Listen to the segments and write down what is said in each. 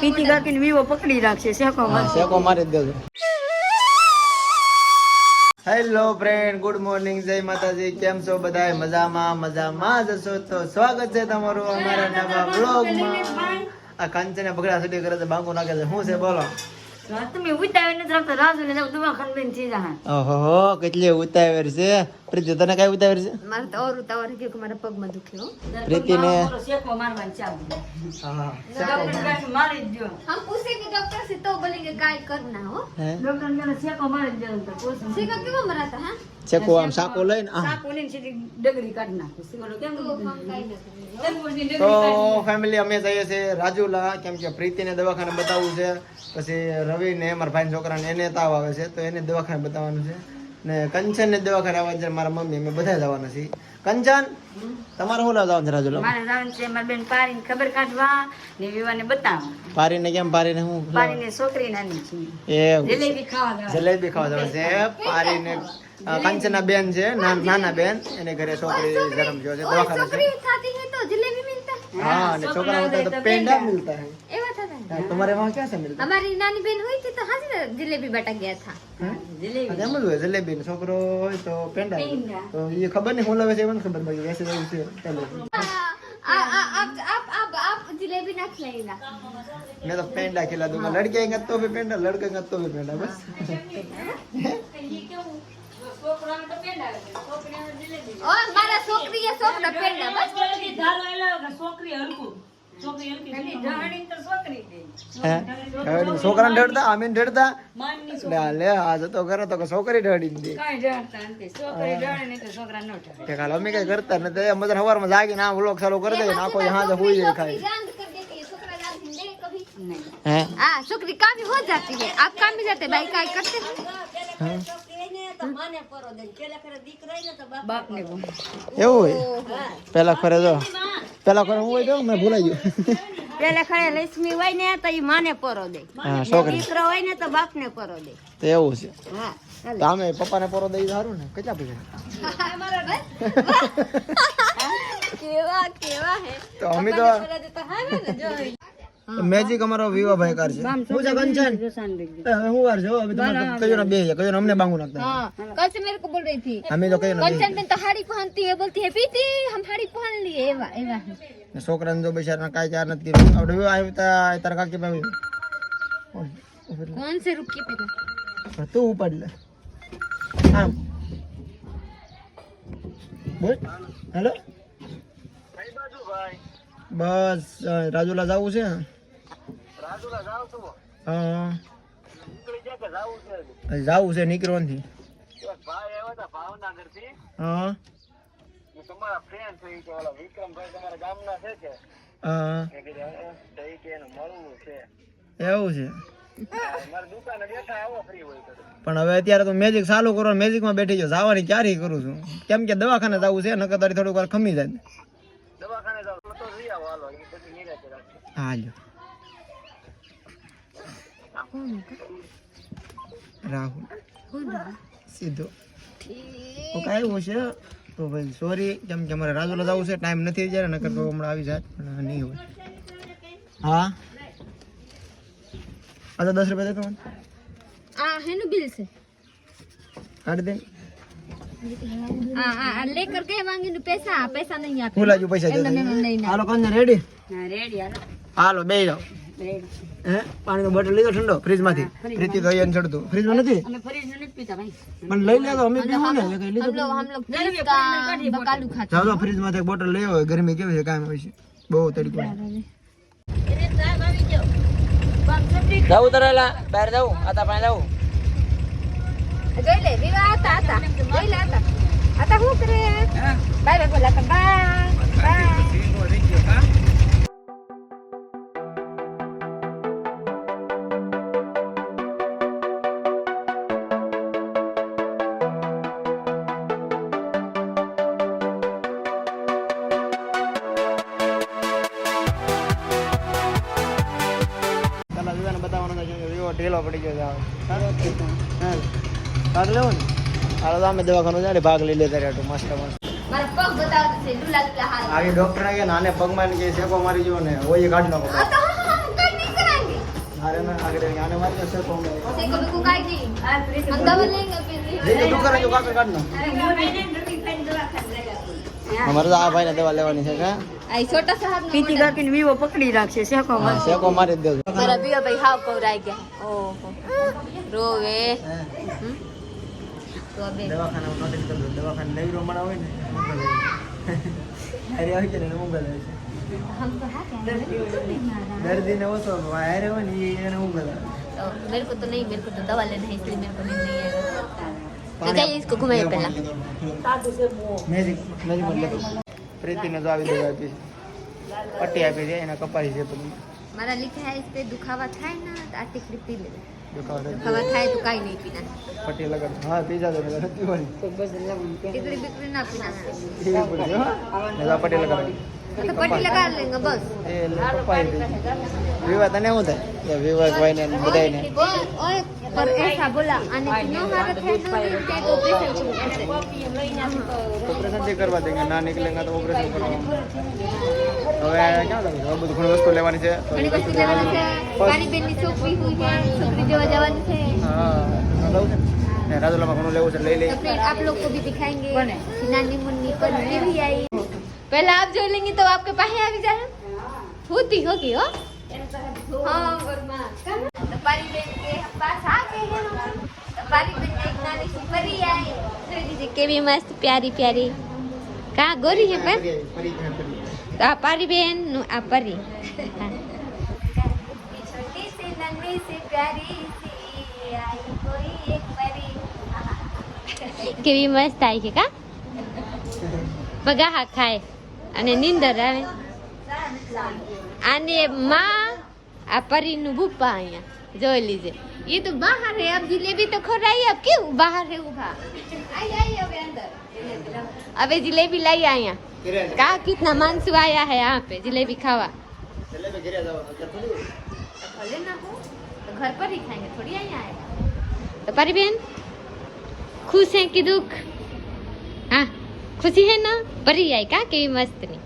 પીતી કાકીને Vivo પકડી રાખશે શેકો શેકો મારી જ દેજો. હેલો ફ્રેન્ડ ગુડ મોર્નિંગ જય માતાજી. કેમ છો બધા મજામાં મજામાં જ છો તો સ્વાગત છે તમારું અમારા નવા બ્લોગમાં આ કાંચને બગડા સુધી કરે છે બાંગો નાખે છે. શું છે બોલો? તમે ઉતાવી નથી રાખતા રાજુ ને દવાખાને થઈ જા ઓહો કેટલી ઉતાવેર છે. પ્રીતિ તને કઈ ઉતાવળ છે? મારે તો ઓર ઉતાવળ કે મારા પગમાં દુખ્યો પ્રીતિને શેકો મારવાનું ચાલુ મારી દો હમ પૂછે કે ડોક્ટર સે તો બોલે કે કાઈ કરના હો. ડોક્ટર ને શેકો મારી દેવું તો પૂછે. શેકો કેવો મરાતા હા? શેકો આમ સાકો લઈને આ સાકો લઈને સીધી ડગરી કાઢી નાખો. શેકો કેમ તો ફેમિલી અમે જઈએ છે રાજુલા કેમ કે પ્રીતિને દવાખાને બતાવવું છે. પછી રવિને મારા ભાઈ છોકરાને એને તાવ આવે છે તો એને દવાખાને બતાવવાનું છે. ને કંચન ને દવા કરાવવા છે મારા મમ્મી અમે બધા જવાના છે કંચન તમારે શું જવાનું છે રાજુલા મારે જવાનું છે મારી બેન પારીને ખબર કાઢવા ને વિવાને બતાવવા. પારીને કેમ? પારીને હું પારીને છોકરી નાની છે. એ જલેબી ખાવા જલેબી ખાવા જવાનું છે. પારીને કંચના બેન છે નાના બેન. એને ઘરે છોકરી જન્મ જો છે દવાખાને છે. હા ને છોકરા હોતા તો પેંડા મિલતા હે એવા हाँ, तुम्हारे वहाँ क्या से मिलता हमारी नानी बहन हुई थी तो हाँ से जलेबी बटा गया था है જલેબી એમ જ હોય જલેબી ને છોકરો હોય તો પેંડા પેંડા. તો એ ખબર નહીં હું લાવે છે એ મને ખબર બાકી વેસે એવું છે ચાલો आ- आ- आप आप आप आप जलेबी ना खिलाएगा मैं तो पेंडा खिला दूंगा लड़के आएंगे तो भी पेंडा लड़के आएंगे तो भी पेंडा बस और हमारा छोकरी है छोकरा पेंडा बस ખાલી ઢાળી તો છોકરી દે. હે છોકરા ડરતા આમે ડરતા લે લે આજ તો કરે તો કે છોકરી ડરી દે કાંઈ ઢાળતા નથી. છોકરી ઢાળે નહીં તો છોકરા ન ઢાળે. તે કાલ અમે કઈ કરતા નથી એમ બધા સવારમાં જાગીને આ વ્લોગ ચાલુ કરી દે આખો હાજે હુઈ જાય छोकरी ખાઈ गांड कर देती है छोकरा गांड नहीं देंगे कभी નહીં. હે हाँ छोकरी काम ही हो जाती है आप काम में जाते हैं भाई काय करते हैं બાપને બોલ. એવું હોય? પેલા ખરે પેલા પેલા ખરે લક્ષ્મી હોય ને તો એ માને પરો દે. હા હોય ને તો બાપ પરો દે. એવું છે. હા તો અમે પપ્પા ને પરો દઈ સારું ને? કેટલા પૈસા? કેવા કેવા તો અમે તો મેજિક અમારો વિવા ભાઈ કાર છે હું છે કંચન એ હવે હું વાર જો હવે તમારે કયો ના બે કયો અમને બાંગુ નાખતા हाँ कल से मेरे को बोल रही थी અમે તો કયો ના कंचन बेन तो हाड़ी पहनती है बोलती है पीती हम हाड़ी पहन लिए एवा एवा है બે છોકરાને જો બિચારા કાંઈ ચાર નથી કર્યું આપણે વિવાહ આવ્યો તા તારા કાકી ભાઈ कौन से रुकी पे તું ઉપાડ લે આમ બોલ હેલો બસ અ, રાજુલા જવું છે હા જાવું છે? નીકળવાનું થી હા. હા એવું છે. પણ હવે અત્યારે તો મેજિક ચાલુ કરો મેજિકમાં બેઠી જાવ જવાની ક્યારે કરું છું. કેમ કે દવાખાને જવું છે નકર તારી થોડીક વાર ખમી જાય. હા લ્યો રાહુલ સીધો કોક આવ્યો છે તો ભાઈ સોરી કેમ કે અમારે રાજુલા જવું છે ટાઈમ નથી જ્યારે નકર તો હમણાં આવી જાય પણ નહીં હોય હા આ દસ રૂપિયા દેતો મને આ હેનું બિલ છે કાઢ દે હા હા લેકર કે માંગીને પૈસા પૈસા નહીં આપે પૈસા હાલો હાલો બે જાઓ પાણીનો બોટલ લીધો ઠંડો? ફ્રીજમાંથી? પ્રીતિ તો એને લઈ લેજો એક બોટલ લઈ આવો ગરમી કેવી છે કામ હોય છે. બહુ તડકો જાવું તરેલા કરે? બાય બાય બોલા બાય બાય. ભાગ લેવો ને હાલો તો અમે દવાખાનું જાય ને ભાગ લઈ લેતા રહ્યા મસ્ત મસ્ત મારા પગ બતાવો છે લુલા લુલા હાલ આવી ડોક્ટર કે નાને પગમાં કે શેકો મારી જો ને હોય એ કાઢી નાખો આ તો हम हम कर नहीं कराएंगे अरे ना आगे आने वाले से कौन सेको बिको काय की આ પ્રીતિ हम दवा लेंगे फिर ले ले तू कर जो काका काटना અરે હું એને ડ્યુટી ફેન દવાખાને લઈ આવું. हमारे तो आ भाई ने दवा लेवानी છે કા आई छोटा सा हाथ પીતી કાકીને વિવો પકડી રાખશે શેકો હા સેકો મારી જ દેજો मेरा बिया भाई हाव पौराई गया ओहो रोवे हम्म? तो अबे દવાખાના નોટિસ કરી દો દવાખાને નવી રોમણા હોય ને અરે આવી છે ને ઊંઘ આવે છે हम तो है क्या દર્દીને ઓછો વાયરે હોય ને ઈ એને ઊંઘ આવે तो मेरे को तो नहीं मेरे को तो दवा लेना है इसलिए मेरे को नींद नहीं आएगा तो जाइए इसको घुमाइए पहला મેજિક મેજિક એટલે પ્રીતિને તો આવી દેવા આપી છે પટ્ટી આપી છે એના કપાઈ છે પછી મારા લીખા હે તે દુખાવા થાય ને આટલી આ પી લે દુખાવા થાય? તો કાઈ નહીં પીના પટી લગન હા બસ એ બોલ્યો કરવા તો હવે ક્યાં લાગે હવે બધું ઘણી વસ્તુ લેવાની છે તો ઘણી વસ્તુ લેવાની છે પાણી બેનની છોકરી હોય છે છોકરી જોવા જવાની છે હા લઉં છે ને ને રાજુલામાં ઘણું લેવું છે લઈ લઈ तो फिर आप लोग को भी दिखाएंगे कि नानी मुन्नी पर भी आई पहले आप जो लेंगे तो आपके पास आ भी जाए होती होगी हो हाँ तो पारी बेन के पास आ गए हैं हम। तो पारी बेन ने एक नानी सी परी आई જોઈ લીધી કેવી મસ્ત પ્યારી પ્યારી કા ગોરી છે પર આ પારી બેનનું આ પરી. કેવી મસ્ત થાય છે કા? પગાહા ખાય અને નીંદર આવે. આને માં આ પરીનું ભૂપા અહીંયા જોઈ લીજે. ये तो बाहर है अब जिलेबी तो खोल रही है अब क्यों बाहर है उभा आई आई अब अंदर। अबे जिलेबी लाई आई आया कहा कितना मानसू आया है यहाँ पे जिलेबी खावा? तो घर पर ही खाएँगे थोड़ी आई आएगा तो परी बहन खुश है कि दुख? हाँ खुशी है ना? परी आई का के भी मस्त नहीं।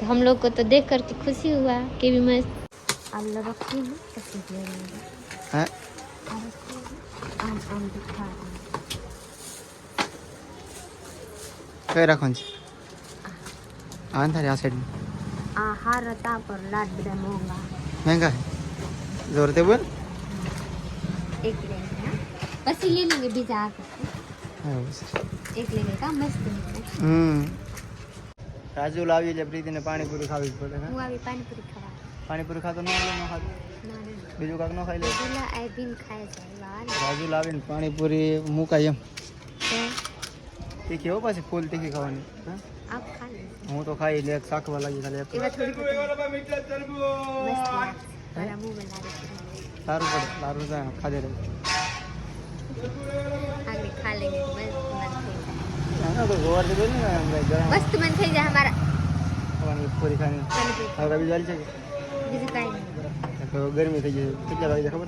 तो हम लोग को तो देख करके खुशी हुआ के भी मस्त। आलू रखी हूँ कैसे दिया जाएगा? હે आम आम आम दिखा रही हूँ। કઈ રાખવાનું છે આ ને તારી આ સાઈડ आहार था पर लाड बड़ा महंगा મહેંગા જોરથી બોલ एक लेंगे हाँ? बस ये ले लेंगे बीजा आकर એવું છે एक लेंगे का मस्त है હમ રાજુ લાવી એટલે પ્રીતિને પાણીપુરી ખાવી જ પડે હા હું આવી પાણીપુરી ખાવા પાણીપુરી ખાતો ન ખાતો. બીજું કાંક ન ખાઈ લે. રાજુ લાવીને પાણીપુરી મુકાય એમ. તો તીખી હો પાછી ફૂલ તીખી ખાવાની. હા? તો ખાઈ લે શાકવા લાગી ખાલી. સારું પડે સારું થાય ખાધે રહે. મસ્ત મન થઈ જાય. ખાવાની પૂરી ખાની હવે બીજું હાલી છે બીજું તો ગરમી થઈ ગઈ. કેટલા વાગે ખબર?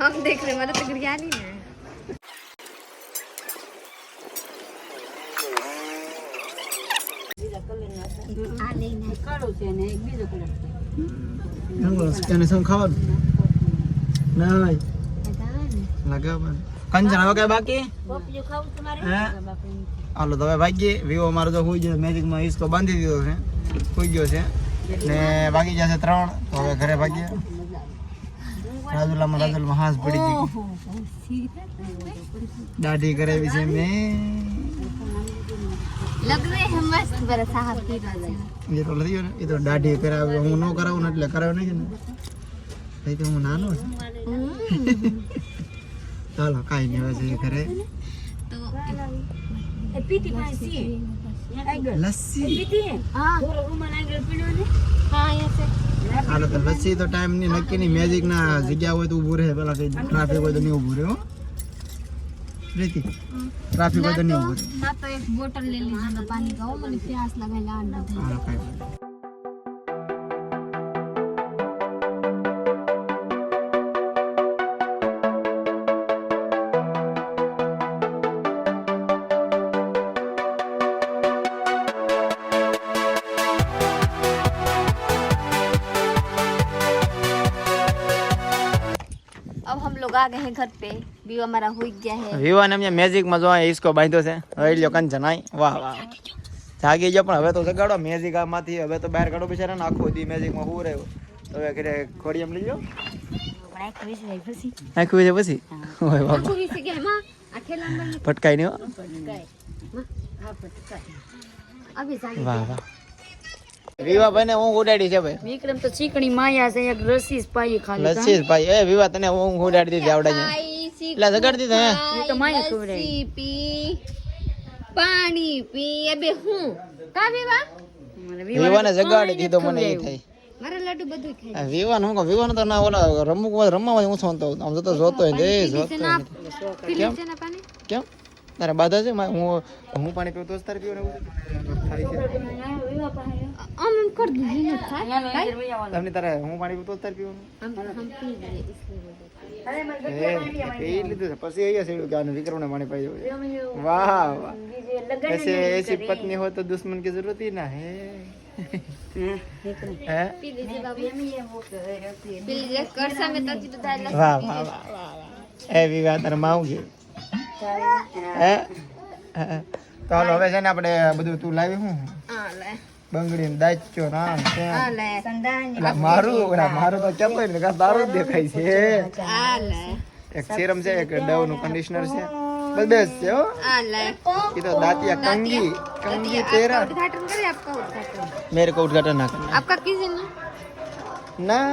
હમ દેખ રે મને તો ગયા નહીં. ને ભાગીએ. વિવો મારો તો મેજિકમાં હિસ્કો બાંધી દીધો છે. સુઈ ગયો છે. ને ભાગી જશે ત્રણ તો હવે ઘરે ભાગીએ. રાજુલામાં રાજુલમાં હાંસ પડી ગઈ. દાઢી કરાવી છે મેં. એ તો દાઢી કરાવે હું ન કરાવું ને એટલે કરાવ નહીં ને. તો હું નાનો ચાલો કાંઈ નહીં હવે ઘરે. તો પીટી લસ્સી. હાલો તો લસ્સી તો ટાઈમની નક્કી ની મેજિક ના જગ્યા હોય તો ઊભું રહે. પેલા કઈ ટ્રાફિક હોય તો નહીં ઊભું રહ્યો પ્રીતિ ટ્રાફિક હોય તો નહીં ઊભું રહે. ના તો એક બોટલ લઈ લીધી પાણી કહો મને પ્યાસ લગાઈ લાડ નથી अंडा હાલો કાંઈ વાંધો નહીં. आ गए हैं घर पे भी हमारा हुई गया है વિવાને એમને મેજિકમાં જો અહીંયા હિસકો બાંધ્યો છે હવે લ્યો કંચન આઈ વાહ વાહ જાગી ગયો પણ હવે તો જગાડો મેજિક આમાંથી હવે તો બહાર કાઢો બિચારા ને આખો દી મેજિકમાં હું રહ્યો તો હવે ઘરે ખોડી એમ લઈ લો પણ આ ક્વિઝ રહી પછી નાખ્યું છે પછી ઓય બાબા पूरी से गए माँ अकेला में ફટકાઈ નહીં હો. હા પટકાય अभी जाने વાહ વાહ વિવા ભાઈ ને ઊંઘ ઉડાડી છે ભાઈ. વિક્રમ તો ચીકણી માયા છે એક રસી પાઈ ખાલી રસી ભાઈ એ વિવા તને ઊંઘ ઉડાડી દીધી આવડે છે. એટલે જગાડી દીધા તો માયા ખવડાવી. પી પાણી પી. અબે હું? કા વિવા વિવાને જગાડી દીધો મને એ થઈ મારા લડ્ડુ બધું ખાઈ. વિવાન હું વિવાન તો ના ઓલા રમવું રમવા હું સોનતો આમ જોતો જોતો હોય દે જોતો છે છે કેમ? તારે બાધા છે? હું હું પાણી પીવું તો તારે પીવું ને એવું થાય છે આમ એમ કર દીધી ને થાય તમને તારે હું પાણી પીવું તો જ તારે પીવાનું हम हम पी लिए इसलिए એ પી લીધું છે પછી અહીંયા સેડ્યું કે આને વિક્રમને પાણી પાઈ જવું વાહ વાહ ऐसे ऐसी पत्नी हो तो दुश्मन की जरूरत ही ना है है पी लीजिए बाबू पी लीजिए करसा में तो जीतो दाल વાહ વાહ વાહ વાહ વાહ એ વિવાહ તારે માં આવું ગયું હે હે. તો હાલો હવે છે ને આપણે બધું તું લાવી હું आ ले બંગડી ને દાચ્યો નામ છે મારું મારું તો ચપ્પલ તારું જ દેખાય છે. એક સિરમ છે એક ડવનું કન્ડિશનર છે. બસ છે હો. એ તો દાંતિયા કંગી કંગી તેરા મેરે કો ઉદ્ઘાટન ના કરना આપકા કિસી ના?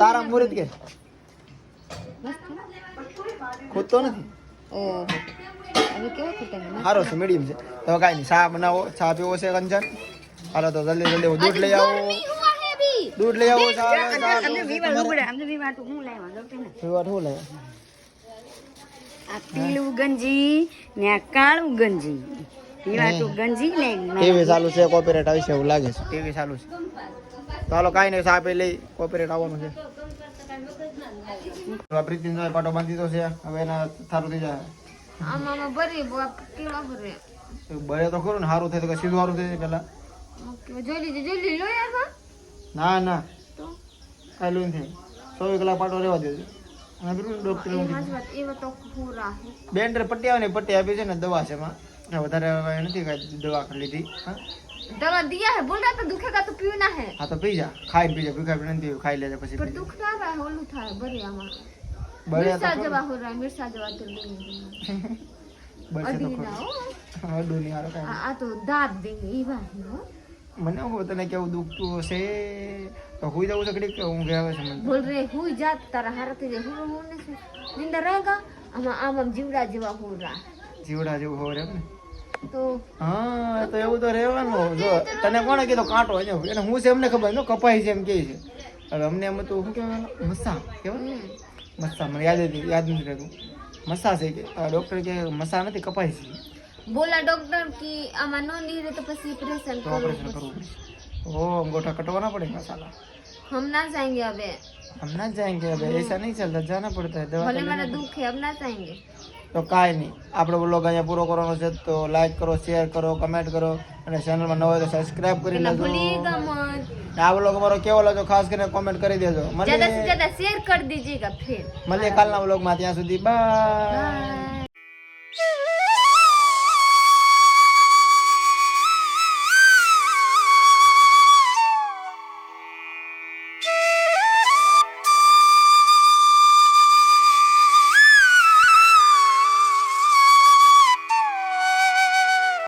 તારા મુરીદ કે? ખુદ નથી? ઓહો. સારો છે મીડિયમ છે તો કાંઈ નહીં ચા બનાવો ચા પીવો છે કંચન. હાલો તો જલ્દી જલ્દી દૂધ લઈ આવો. દૂધ લઈ આવો હું લઈ આ પીળું ગંજી ને ચાલુ છે કોપીરાઈટ આવી એવું લાગે છે. ટીવી ચાલુ છે. તો કાંઈ નહીં સાપે લઈ કોપીરાઈટ આવવાનું છે. પ્રીતિ પાટો બાંધી દીધો છે હવે એના સારું થઈ જાય. આમાં બરી કેળા તો ખરું ને સારું થાય તો કશું સારું થાય પેલા. જોઈ ના ના. ખાલી નથી. ચોવીસ કલાક પાટો રહેવા દેજો. બેન પટ્ટી ને પટ્ટી આપી છે ને દવા છે એમાં. વધારે નથી કાંઈ દવા લીધી. દવા દિયા હે બોલ કા તો પીના હે. હા તો પી ખાઈ પી જા ભૂખા નથી ખાઈ લેજે પછી દુખ ના આમાં. મને હું તને કેવું દુખતું હશે? તો હુઈ જવું છે કડી કે હું ગયા છે બોલ રે હુઈ જાત તારા હારથી જે હું હું ને નિંદર રહેગા આમાં આમ આમ જીવડા જેવા હોરા જીવડા જેવું હોર એમ તો હા તો એવું તો રહેવાનું જો. તને કોણે કીધો કાંટો જો એને હું છે એમને ખબર? જો કપાઈ છે એમ કે છે. હવે અમને એમ તો શું કહેવાય? મસા કેવું हम्म, મસા મને યાદ નથી યાદ નથી રહેતું મસા છે કે ડૉક્ટર કે મસા નથી કપાઈ છે बोला डॉक्टर की आमा नो नहीं रहे तो પછી ऑपरेशन તો करो ઓપરેશન કરવું પડે ઓ अंगूठा कटवाना पड़ेगा साला हम ना जाएंगे अबे हम ना जाएंगे अब ऐसा नहीं चलता जाना पड़ता है दवा भले तो मेरा लेना दुख है अब ना जाएंगे पड़ता है। તો કાંઈ નહીં આપણો બ્લોગ અહીંયા પૂરો કરવાનો છે તો લાઈક કરો શેર કરો કમેન્ટ કરો અને ચેનલમાં ન હોય તો સબસ્ક્રાઇબ કરી ना લેજો भूलिएगा मत આ વ્લોગ અમારો કેવો લાગ્યો ખાસ કરીને કોમેન્ટ કરી દેજો. મળીએ. જ્યાદા સે શેર કરી દીજીએગા ફિર. મળીએ કાલના વ્લોગમાં. ત્યાં સુધી બાય